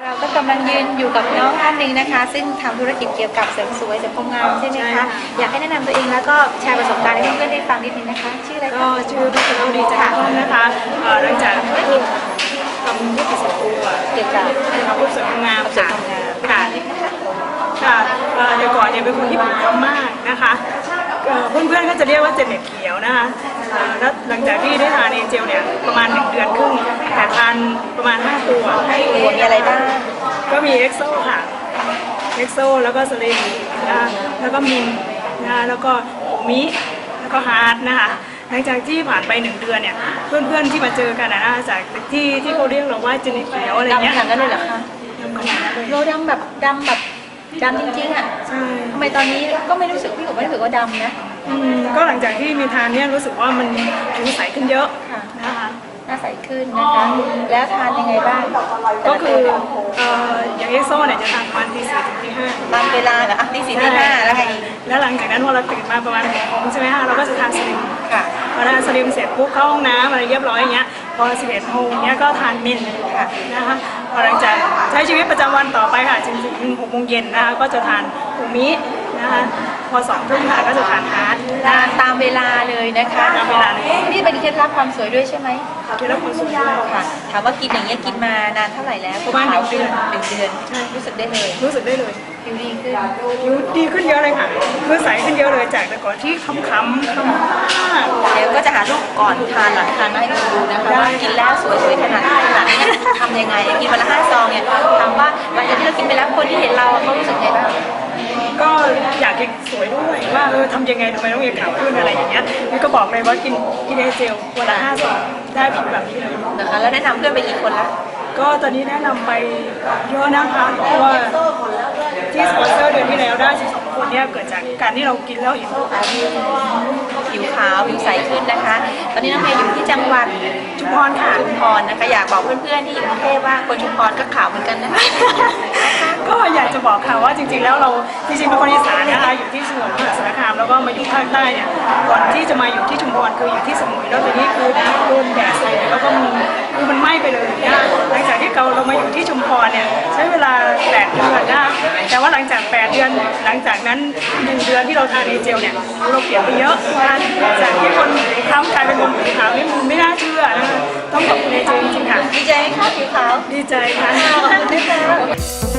เราก็กำลังยืนอยู่กับน้องท่านหนึ่งนะคะ ซึ่งทำธุรกิจเกี่ยวกับเสริมสวยเสริมความงามใช่ไหมใช่คะค่ะอยากให้แนะนำตัวเองแล้วก็แชร์ประสบการณ์ให้เพื่อนๆได้ฟังนิดนึงนะคะ ชื่ออะไรก็คะ ชื่อพิชโนดีจันทร์นะคะเอ่อหลังจากที่ทำธุรกิจส่วนตัวเกี่ยวกับทำผู้เสริมความงามเสริมค่ะความงามค่ะค่ะเอ่อแต่ก่อนเนี่ยเป็นคนที่ผิวคล้ำมากนะคะ เอ่อเพื่อนๆก็จะเรียกว่าเจนเน็ตเขียวนะคะเอ่อแล้วหลังจากที่ได้ทานเอเจลเนี่ยประมาณหนึ่งเดือนครึ่งแต่ทานประมาณ5ตัวตัวมีอะไรบ้าง ก็มีเอ็กโซค่ะเอ็กโซแล้วก็สลิมนะคะแล้วก็มินนะคะแล้วก็โอมิ แล้วก็ฮาร์ดนะคะหลังจากที่ผ่านไปหนึ่งเดือนเนี่ยเพื่อนๆที่มาเจอกันนะนะคะจากที่ที่เขาเรียกเราว่าเจนเขียวอะไรดำเงี้ยขนาดนั้นเลยเหรอคะ ดำขนาดนั้นเลย เราดำแบบดำแบบ ดำจริงๆอะใช่ทำไมตอนนี้ก็ไม่รู้สึกพี่ผมไม่รู้สึกว่าดำนะ อืมก็หลังจากที่มีทานเนี่ยรู้สึกว่ามันผิวใสขึ้นเยอะค่ะ นะคะหน้าใสขึ้นนะคะ แล้วทานยังไงบ้างก็คือเอ่ออย่างเอ็กโซเนี่ยจะทานประมาณตีสี่ถึงตีห้าตามเวลาเหรออะตีสี่ตีห้าแล้วไงอีก แล้วหลังจากนั้นพอเราตื่นมาประมาณหกโมงใช่ไหมคะเราก็จะทานสลิมค่ะ พอทานสลิมเสร็จปุ๊บเข้าห้องน้ำอะไรเรียบร้อยอย่างเงี้ย พอ 11โมงเนี้ยก็ทานเมนค่ะนะคะพอหลังจากใช้ชีวิตประจำวันต่อไปค่ะจนถึง6โมงเย็นนะคะก็จะทานอูมินะคะพอสองทุ่มค่ะก็จะทานฮาร์ดทานตามเวลาเลยนะคะตามเวลาเลย นี่เป็นเคล็ดลับความสวยด้วยใช่ไหมกินแล้วคนสวยด้วยค่ะ ถามว่ากินอย่างเงี้ยกินมานานเท่าไหร่แล้วประมาณหนึ่งเดือนหนึ่งเดือนรู้สึกได้เลย รู้สึกได้เลย ผิวดีขึ้นผิวดีขึ้นเยอะเลยค่ะคือใสขึ้นเยอะเลยจากแต่ก่อนที่ค้ำๆค้ำมากเดี๋ยวก็จะหารูปก่อนทานหลังทานมาให้ดูนะคะว่ากินแล้วสวยสวยขนาดไหนหลังเนี่ยทำยังไงกินวันละห้าซองเนี่ยถามว่าหลังจากที่เรากินไปแล้วคนที่เห็นเราเขารู้สึกไงบ้างก็อยากจะสวยด้วยว่าเออทำยังไงทำไมต้องมีขาวขึ้นอะไรอย่างเงี้ยนี่ก็บอกเลยว่ากินกินเอเจลวันละห้าซองได้ผิวแบบนี้เลยนะคะแล้วแนะนำเพื่อนไปกี่คนละก็ตอนนี้แนะนำไปเยอะนะคะเพราะว่า เนี่ยเกิดจากการที่เรากินแล้วห็นผลผิวขาวผิวใสขึ้นนะคะ ตอนนี้น้องเมย์อยู่ที่จังหวัดชุมพรค่ะชุมพรนะคะอยากบอกเพื่อนๆที่อยู่กรุงเทพว่าคนชุมพรก็ขาวเหมือนกันนะคะก็อยากจะบอกค่ะว่าจริงๆแล้วเราจริงๆเป็นคนอีสานนะคะอยู่ที่สมุทรสาครแล้วก็มาอยู่ภาคใต้เนี่ยก่อนที่จะมาอยู่ที่ชุมพรคืออยู่ที่สมุยแล้วตอนนี้คือโดนแดดใส่แล้วก็มันคือมันไหม้ไปเลยนะหลังจาก เราเรามาอยู่ที่ชุมพรเนี่ยใช้เวลา8เดือนนะคะแต่ว่าหลังจาก8เดือนหลังจากนั้น1เดือนที่เราทานดีเจลเนี่ยเราเปลี่ยนไปเยอะนะคะจากที่คนผิวคล้ำกลายเป็นคนผิวขาวนี่มันไม่น่าเชื่อนะคะต้องขอบคุณดีเจลจริงๆค่ะดีใจไหมคะผิวขาวดีใจค่ะขอบคุณนะคะ